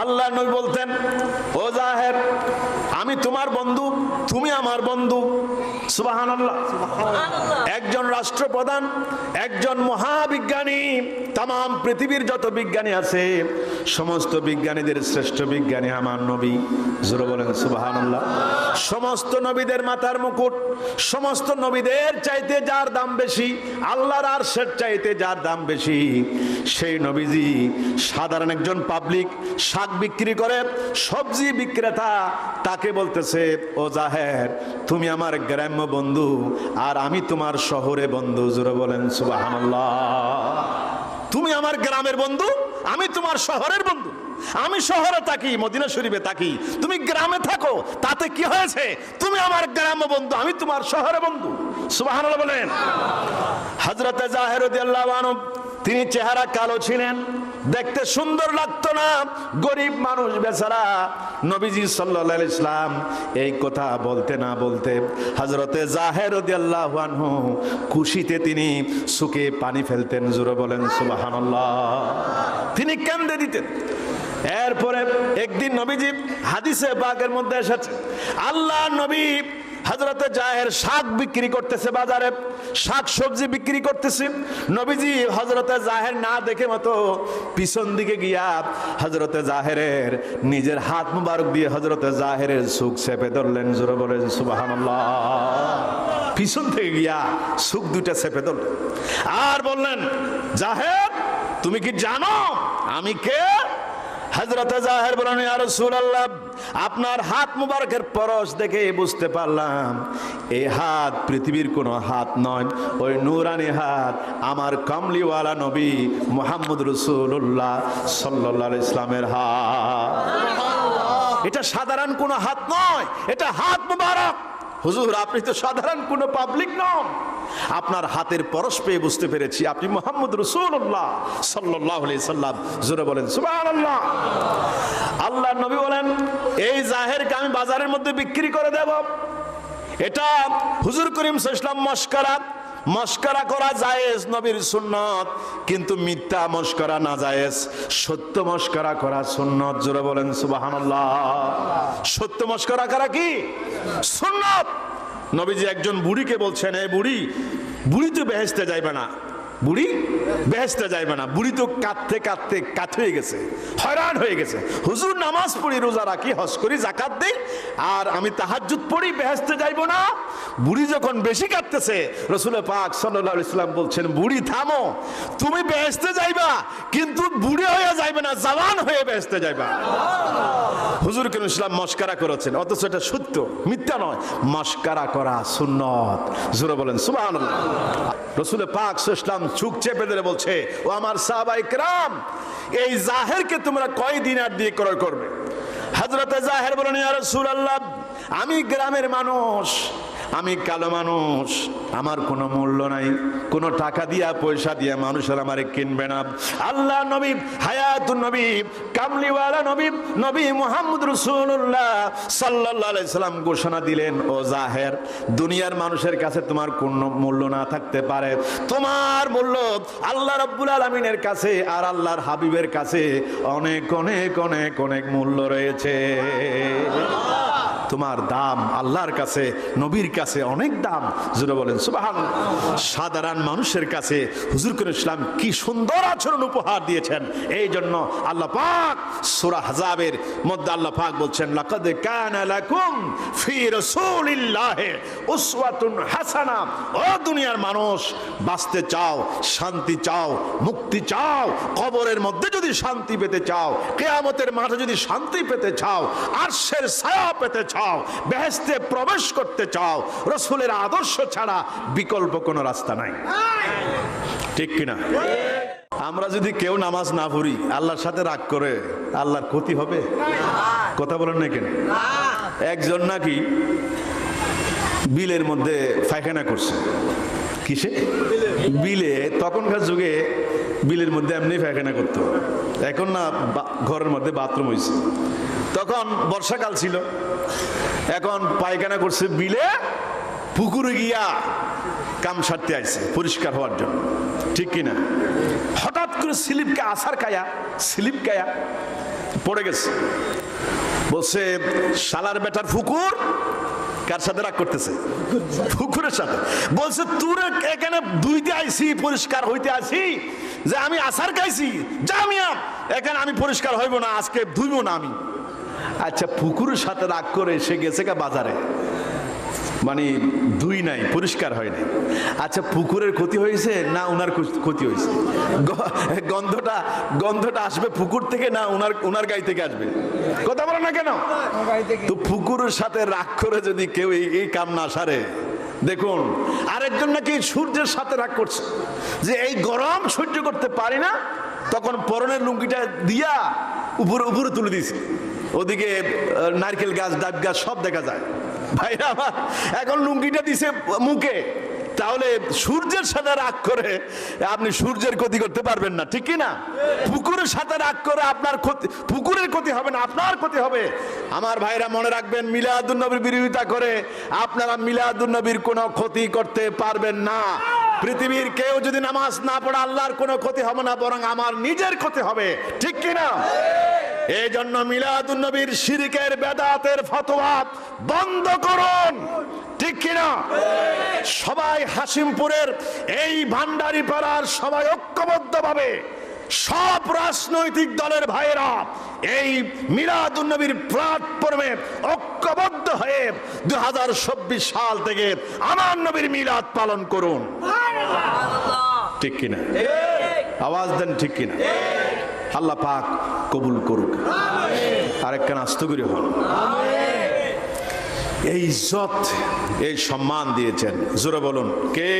আল্লাহ নবী বলতেন ও জাহের আমি তোমার বন্ধু তুমি আমার বন্ধু। সুবাহান একজন রাষ্ট্রপ্রধান একজন মহাবিজ্ঞানী তাম পৃথিবীর যত বিজ্ঞানী আছে সমস্ত বিজ্ঞানীদের শ্রেষ্ঠ বিজ্ঞানী আমার নবী। জোরে বলেন সুবাহান সমস্ত নবীদের মাথার মুকুট সমস্ত নবীদের চাইতে যার দাম বেশি আল্লাহর আর সের চাইতে যার দাম বেশি। সেই নবীজি সাধারণ একজন পাবলিক শাক বিক্রি করে, সবজি বিক্রেতা তাকে বলতেছে, ও জাহের, তুমি আমার গ্রাম্য বন্ধু আর আমি তোমার শহরে বন্ধু। জোরে বলেন, সুবাহানাল্লাহ। তুমি আমার গ্রামের বন্ধু, আমি তোমার শহরের বন্ধু। আমি শহরে থাকি, মদিনা শরীফে থাকি। তুমি গ্রামে থাকো, তাতে কি হয়েছে? তুমি আমার গ্রাম্য বন্ধু, আমি তোমার শহরে বন্ধু। সুবাহান বলেন। হজরতে জাহের তিনি চেহারা কালো ছিলেন, দেখতে সুন্দর লাগতো না। গরিব মানুষ বেচারা, নবীজি সাল্লাহ ইসলাম এই কথা বলতে না বলতে হজরতে জাহের আনহু খুশিতে তিনি সুখে পানি ফেলতেন জুড়ে বলেন সুবাহান্লাহ তিনি কেন্দ্রে দিতেন। এরপরে একদিন নবীজি হাদিসে বাগের মধ্যে এসেছে, আল্লাহ নবী হজরতে জাহের শাক বিক্রি করতেছে বাজারে, শাক সবজি বিক্রি করতেছে। নবীজি হজরতে জাহের না দেখে মতো পিছন দিকে গিয়া হজরতে জাহেরের নিজের হাত মুবারক দিয়ে হজরতে জাহেরের সুখ চেপে ধরলেন, জোরে বলেন সুবাহান্লাহ পিছন থেকে গিয়া সুখ দুটা চেপে ধরলেন। আর বললেন, জাহের, তুমি কি জানো আমি কে? হজরত জাহের বলেন রাসূলুল্লাহ আপনার হাত মুবারকের পরশ দেখে বুঝতে পারলাম এই হাত পৃথিবীর কোনো হাত নয়। ওই নূরানি হাত আমার কমলিওয়ালা নবী মোহাম্মদ রসুল্লাহ সাল্লাহ ইসলামের হাত। এটা সাধারণ কোনো হাত নয় এটা হাত মুবারক। হুজুর, আপনি তো সাধারণ কোনো পাবলিক নন। আপনার হাতের পরশ পেয়ে বুঝতে পেরেছি, আপনি মোহাম্মদ রসুল্লাহ সাল্লাহ সাল্লাম। জোরে বলেন সুবাহ আল্লাহ নবী বলেন, এই জাহেরকে আমি বাজারের মধ্যে বিক্রি করে দেব। এটা হুজুর করিম সাল্লাম মস্করা মস্করা করা জায়েজ নবীর সুন্নত, কিন্তু মিথ্যা মস্করা না জায়েজ। সত্য মস্করা করা সুন্নত, জোরে বলেন সুবহানাল্লাহ। সত্য মস্করা করা কি? সুন্নত। নবীজি একজন বুড়িকে বলছেন, এ বুড়ি বুড়ি তো বেহেস্তে যাইবে না। বুড়ি? বেহেস্তে যাইবে না। বুড়ি তো কাঁদতে কাঁদতে কাত হয়ে গেছে, হয়রান হয়ে গেছে। হুজুর, নামাজ পড়ি, রোজা রাখি, হজ করি, জাকাত দেই, আর আমি তাহাজ্জুদ পড়ি বেহেস্তে যাইব না। বুড়ি যখন বেশি কাঁদতেছে, রসুল পাক সাল্লাহ ইসলাম বলছেন, বুড়ি, থামো। তুমি বেহেস্তে যাইবা, কিন্তু বুড়ি হয়ে যাইবে না, জওয়ান হয়ে বেহেস্তে যাইবা। হুজুর কেন ইসলাম মস্কারা করেছেন, অথচ এটা সত্য, মিথ্যা নয়। মস্কারা করা সুন্নত। জোরে বলেন সুবাহ রসুল পাক ইসলাম চুক চেপে ধরে বলছে, ও আমার সাহাবাই ক্রাম এই জাহেরকে তোমরা কয় দিন আর দিয়ে ক্রয় করবে? হজরতে জাহের বলেন আর সুর আল্লাহ আমি গ্রামের মানুষ আমি কালো মানুষ, আমার কোনো মূল্য নাই। কোনো টাকা দিয়া, পয়সা দিয়া মানুষের আমারে কিনবে না। আল্লাহ নবী, হায়াতুন নবী কামলিওয়ালা নবী নবী মোহাম্মদ রসুল্লাহ সাল্লাহ সাল্লাম ঘোষণা দিলেন, ও জাহের, দুনিয়ার মানুষের কাছে তোমার কোনো মূল্য না থাকতে পারে। তোমার মূল্য আল্লাহ রব্বুল আলমিনের কাছে আর আল্লাহর হাবিবের কাছে অনেক অনেক অনেক অনেক মূল্য রয়েছে। তোমার দাম আল্লাহর কাছে, নবীর কাছে অনেক দাম। জুড়ে বলেন, সুবাহান। সাধারণ মানুষের কাছে হুজুর করে ইসলাম কি সুন্দর আচরণ উপহার দিয়েছেন। এই জন্য আল্লাহ পাক সূরা হাজাবের মধ্যে আল্লাহ পাক বলছেন, লাকাদ কানা লাকুম ফি রাসূলিল্লাহি উসওয়াতুন হাসানা। ও দুনিয়ার মানুষ, বাঁচতে চাও, শান্তি চাও, মুক্তি চাও, কবরের মধ্যে যদি শান্তি পেতে চাও, কেয়ামতের মাঠে যদি শান্তি পেতে চাও, আরশের ছায়া পেতে চাও বেহেস্তে প্রবেশ করতে চাও, রসুলের আদর্শ ছাড়া বিকল্প কোনো রাস্তা নাই। ঠিক কিনা? আমরা যদি কেউ নামাজ না পড়ি, আল্লাহর সাথে রাগ করে, আল্লাহর ক্ষতি হবে? কথা বলেন না কেন? একজন নাকি বিলের মধ্যে পায়খানা করছে। কিসে? বিলে। তখনকার যুগে বিলের মধ্যে এমনি পায়খানা করতো। এখন না ঘরের মধ্যে বাথরুম হয়েছে তখন বর্ষাকাল ছিল। এখন পায়খানা করছে, বিলে পুকুরে গিয়া কাম সারতে আসছে পরিষ্কার হওয়ার জন্য। ঠিক কিনা? হঠাৎ করে স্লিপকে আসার কায়া স্লিপ কায়া পড়ে গেছে। বলছে, শালার বেটার ফুকুর কার সাথে রাগ করতেছে? ফুকুরের সাথে। বলছে, তুরে এখানে দুইতে আইছি, পরিষ্কার হইতে আসি যে আমি আসার খাইছি জামিয়া এখানে আমি পরিষ্কার হইব না, আজকে ধুইব না আমি। আচ্ছা পুকুরের সাথে রাগ করে সে গেছে কে বাজারে। মানে দুই নাই, পরিষ্কার হয় নাই। আচ্ছা পুকুরের ক্ষতি হয়েছে না ওনার ক্ষতি- হয়েছে? গন্ধটা গন্ধটা আসবে পুকুর থেকে না ওনার ওনার গাই থেকে আসবে? কথা বলো না কেন? তো পুকুরের সাথে রাগ করে যদি কেউ এই কাম না সারে, দেখুন, আরেকজন নাকি সূর্যের সাথে রাগ করছে। যে এই গরম সহ্য করতে পারি না, তখন পরনের লুঙ্গিটা দিয়া উপরে উপরে তুলে দিয়েছে। ওদিকে নারকেল গাছ, ডাব গাছ সব দেখা যায়। ভাইরা আমার এখন লুঙ্গিটা দিছে মুখে। তাহলে সূর্যের সাথে রাগ করে আপনি সূর্যের ক্ষতি করতে পারবেন না, ঠিক না? পুকুরের সাথে রাগ করে আপনার ক্ষতি পুকুরের ক্ষতি হবে না, আপনার ক্ষতি হবে। আমার ভাইরা মনে রাখবেন মিলাদুন নবীর বিরোধিতা করে আপনারা মিলাদুন নবীর কোনো ক্ষতি করতে পারবেন না। পৃথিবীর কেউ যদি নামাজ না পড়ে, আল্লাহর কোনো ক্ষতি হবে না, বরং আমার নিজের ক্ষতি হবে, ঠিক কি না? এই জন্য মিলাদুন নবীর শিরিকের বেদাতের ফতোয়া বন্ধ করুন। ঠিক কিনা? সবাই হাসিমপুরের এই ভান্ডারি পাড়ার সবাই ঐক্যবদ্ধ ভাবে সব রাজনৈতিক দলের ভাইয়েরা এই মিলাদুন নবীর প্ল্যাটফর্মে ঐক্যবদ্ধ হয়ে দু হাজার চব্বিশ সাল থেকে আমার নবীর মিলাদ পালন করুন। ঠিক কিনা? আওয়াজ দেন ঠিক কিনা? আল্লাহ পাক কবুল করুক। আরেকখান আস্ত করে হন। এই ইজ্জত এই সম্মান দিয়েছেন। জোরে বলুন কে?